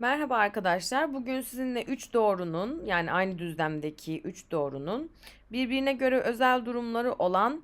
Merhaba arkadaşlar. Bugün sizinle 3 doğrunun yani aynı düzlemdeki 3 doğrunun birbirine göre özel durumları olan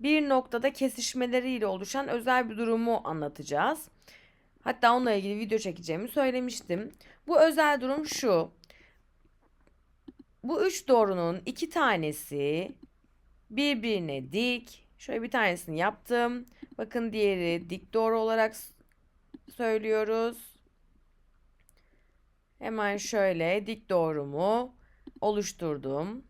bir noktada kesişmeleriyle oluşan özel bir durumu anlatacağız. Hatta onunla ilgili video çekeceğimi söylemiştim. Bu özel durum şu. Bu üç doğrunun iki tanesi birbirine dik. Şöyle bir tanesini yaptım. Bakın diğeri dik doğru olarak söylüyoruz. Hemen şöyle dik doğrumu oluşturdum.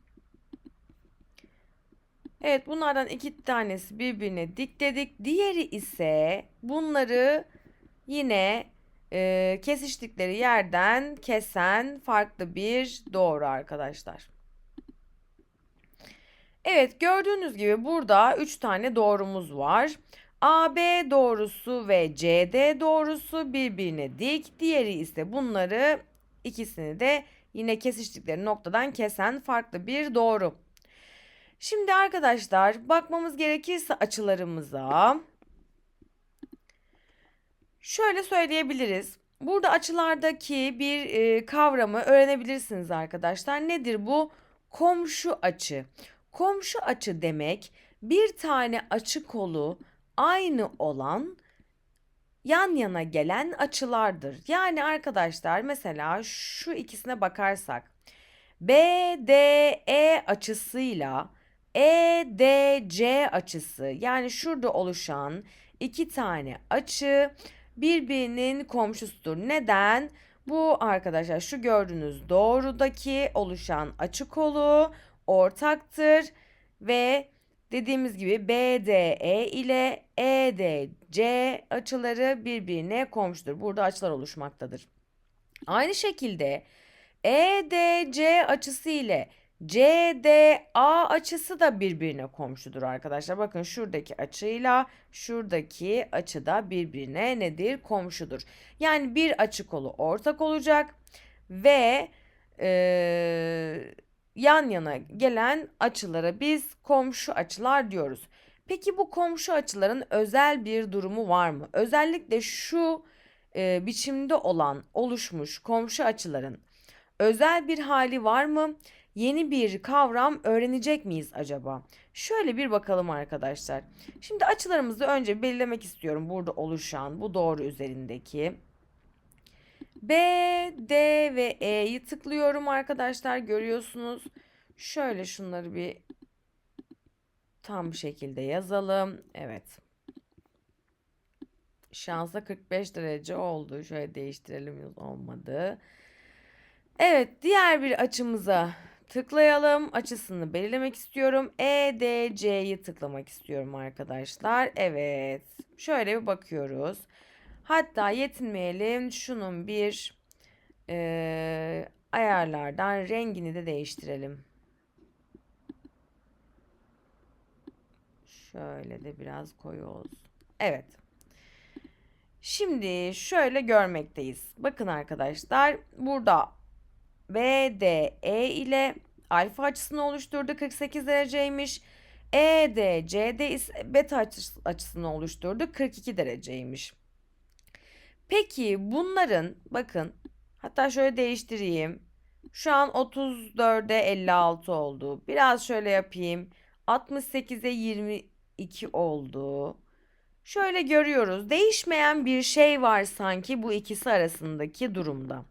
Evet bunlardan iki tanesi birbirine dik dedik. Diğeri ise bunları yine e, kesiştikleri yerden kesen farklı bir doğru arkadaşlar. Evet gördüğünüz gibi burada 3 tane doğrumuz var. AB doğrusu ve CD doğrusu birbirine dik. Diğeri ise bunları ikisini de yine kesiştikleri noktadan kesen farklı bir doğru. Şimdi arkadaşlar bakmamız gerekirse açılarımıza şöyle söyleyebiliriz. Burada açılardaki bir e, kavramı öğrenebilirsiniz arkadaşlar. Nedir bu? Komşu açı. Komşu açı demek bir tane açı kolu aynı olan yan yana gelen açılardır. Yani arkadaşlar mesela şu ikisine bakarsak BDE açısıyla EDC açısı yani şurada oluşan iki tane açı birbirinin komşusudur. Neden? Bu arkadaşlar şu gördüğünüz doğrudaki oluşan açı kolu ortaktır ve dediğimiz gibi BDE ile EDC açıları birbirine komşudur. Burada açılar oluşmaktadır. Aynı şekilde EDC açısı ile CDA açısı da birbirine komşudur arkadaşlar. Bakın şuradaki açıyla şuradaki açı da birbirine nedir? Komşudur. Yani bir açı kolu ortak olacak ve eee, yan yana gelen açılara biz komşu açılar diyoruz. Peki bu komşu açıların özel bir durumu var mı? Özellikle şu e, biçimde olan oluşmuş komşu açıların özel bir hali var mı? Yeni bir kavram öğrenecek miyiz acaba? Şöyle bir bakalım arkadaşlar. Şimdi açılarımızı önce belirlemek istiyorum. Burada oluşan bu doğru üzerindeki. B, D ve E'yi tıklıyorum arkadaşlar. Görüyorsunuz. Şöyle şunları bir tam şekilde yazalım. Evet. Şansa 45 derece oldu. Şöyle değiştirelim olmadı. Evet, diğer bir açımıza tıklayalım. Açısını belirlemek istiyorum. EDC'yi tıklamak istiyorum arkadaşlar. Evet. Şöyle bir bakıyoruz. Hatta yetinmeyelim. Şunun bir eee, ayarlardan rengini de değiştirelim. Şöyle de biraz koyu olsun. Evet. Şimdi şöyle görmekteyiz. Bakın arkadaşlar burada BDE ile alfa açısını oluşturdu 48 dereceymiş. EDCD ise beta açıs- açısını oluşturdu 42 dereceymiş. Peki bunların bakın hatta şöyle değiştireyim. Şu an 34'e 56 oldu. Biraz şöyle yapayım. 68'e 22 oldu. Şöyle görüyoruz. Değişmeyen bir şey var sanki bu ikisi arasındaki durumda.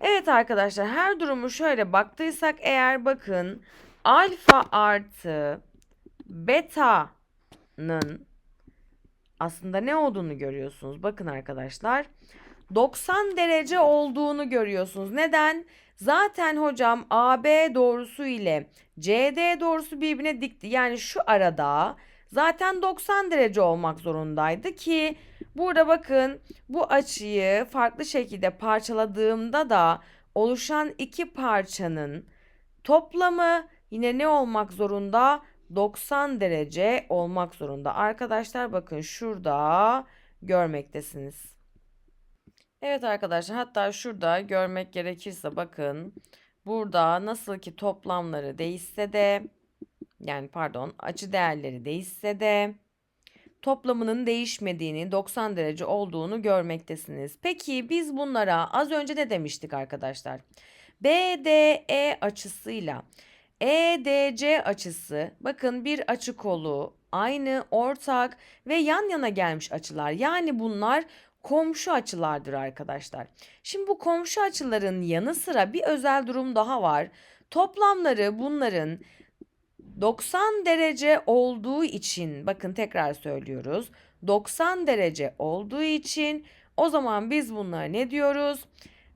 Evet arkadaşlar her durumu şöyle baktıysak eğer bakın alfa artı beta'nın aslında ne olduğunu görüyorsunuz. Bakın arkadaşlar 90 derece olduğunu görüyorsunuz. Neden? Zaten hocam AB doğrusu ile CD doğrusu birbirine dikti. Yani şu arada zaten 90 derece olmak zorundaydı ki burada bakın bu açıyı farklı şekilde parçaladığımda da oluşan iki parçanın toplamı yine ne olmak zorunda? 90 derece olmak zorunda. Arkadaşlar bakın şurada görmektesiniz. Evet arkadaşlar hatta şurada görmek gerekirse bakın burada nasıl ki toplamları değişse de yani pardon açı değerleri değişse de toplamının değişmediğini, 90 derece olduğunu görmektesiniz. Peki biz bunlara az önce ne demiştik arkadaşlar? BDE açısıyla EDC açısı bakın bir açı kolu aynı ortak ve yan yana gelmiş açılar. Yani bunlar komşu açılardır arkadaşlar. Şimdi bu komşu açıların yanı sıra bir özel durum daha var. Toplamları bunların 90 derece olduğu için bakın tekrar söylüyoruz. 90 derece olduğu için o zaman biz bunlara ne diyoruz?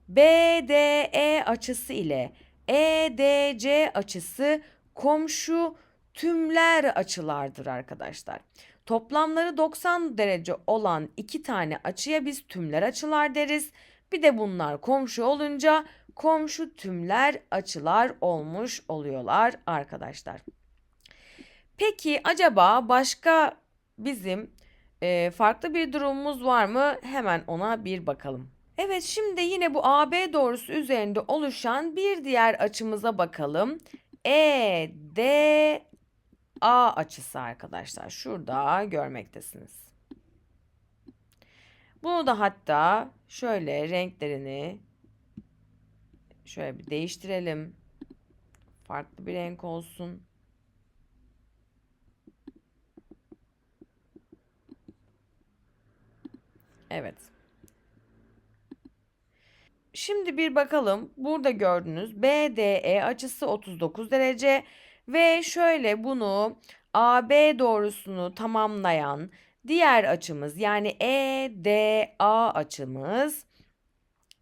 BDE açısı ile EDC açısı komşu tümler açılardır arkadaşlar. Toplamları 90 derece olan iki tane açıya biz tümler açılar deriz. Bir de bunlar komşu olunca komşu tümler açılar olmuş oluyorlar arkadaşlar. Peki acaba başka bizim e, farklı bir durumumuz var mı? Hemen ona bir bakalım. Evet şimdi yine bu AB doğrusu üzerinde oluşan bir diğer açımıza bakalım. EDA açısı arkadaşlar. Şurada görmektesiniz. Bunu da hatta şöyle renklerini şöyle bir değiştirelim. Farklı bir renk olsun. Evet. Şimdi bir bakalım. Burada gördüğünüz BDE açısı 39 derece ve şöyle bunu AB doğrusunu tamamlayan diğer açımız yani EDA açımız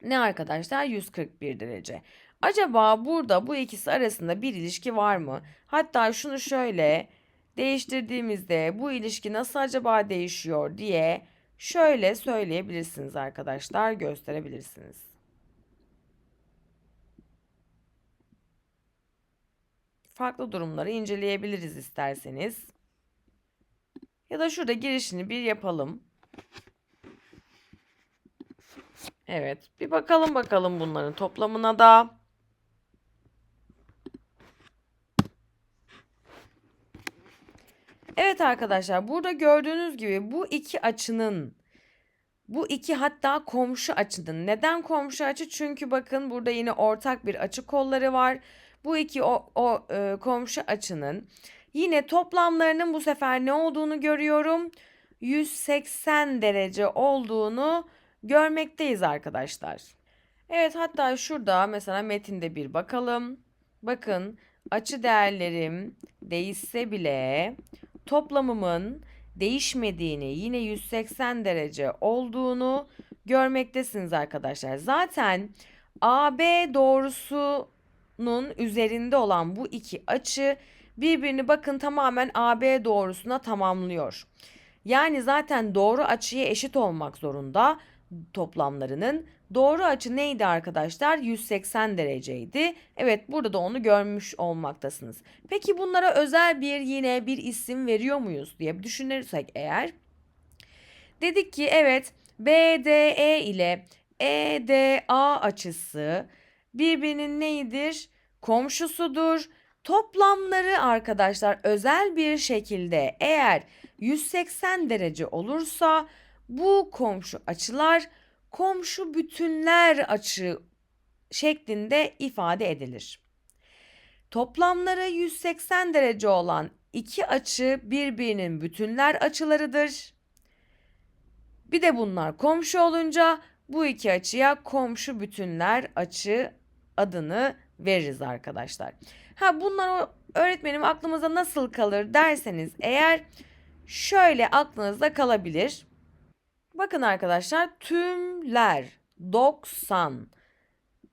ne arkadaşlar? 141 derece. Acaba burada bu ikisi arasında bir ilişki var mı? Hatta şunu şöyle değiştirdiğimizde bu ilişki nasıl acaba değişiyor diye şöyle söyleyebilirsiniz arkadaşlar, gösterebilirsiniz. Farklı durumları inceleyebiliriz isterseniz. Ya da şurada girişini bir yapalım. Evet, bir bakalım bakalım bunların toplamına da. Evet arkadaşlar burada gördüğünüz gibi bu iki açının bu iki hatta komşu açının. Neden komşu açı? Çünkü bakın burada yine ortak bir açı kolları var. Bu iki o, o e, komşu açının yine toplamlarının bu sefer ne olduğunu görüyorum. 180 derece olduğunu görmekteyiz arkadaşlar. Evet hatta şurada mesela metinde bir bakalım. Bakın açı değerlerim değişse bile toplamımın değişmediğini yine 180 derece olduğunu görmektesiniz arkadaşlar. Zaten AB doğrusunun üzerinde olan bu iki açı birbirini bakın tamamen AB doğrusuna tamamlıyor. Yani zaten doğru açıya eşit olmak zorunda toplamlarının. Doğru açı neydi arkadaşlar? 180 dereceydi. Evet burada da onu görmüş olmaktasınız. Peki bunlara özel bir yine bir isim veriyor muyuz diye düşünürsek eğer. Dedik ki evet BDE ile EDA açısı birbirinin neydir? Komşusudur. Toplamları arkadaşlar özel bir şekilde eğer 180 derece olursa bu komşu açılar komşu bütünler açı şeklinde ifade edilir. Toplamları 180 derece olan iki açı birbirinin bütünler açılarıdır. Bir de bunlar komşu olunca bu iki açıya komşu bütünler açı adını veririz arkadaşlar. Ha bunlar öğretmenim aklımıza nasıl kalır derseniz eğer şöyle aklınızda kalabilir. Bakın arkadaşlar tümler 90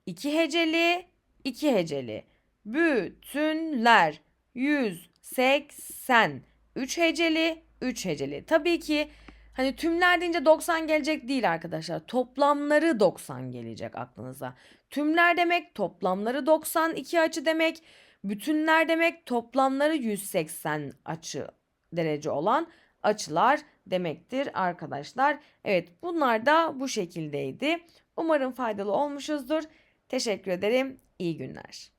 2 heceli 2 heceli bütünler 180 3 heceli 3 heceli. Tabii ki hani tümler deyince 90 gelecek değil arkadaşlar. Toplamları 90 gelecek aklınıza. Tümler demek toplamları 90 iki açı demek. Bütünler demek toplamları 180 açı derece olan açılar demektir arkadaşlar. Evet bunlar da bu şekildeydi. Umarım faydalı olmuşuzdur. Teşekkür ederim. İyi günler.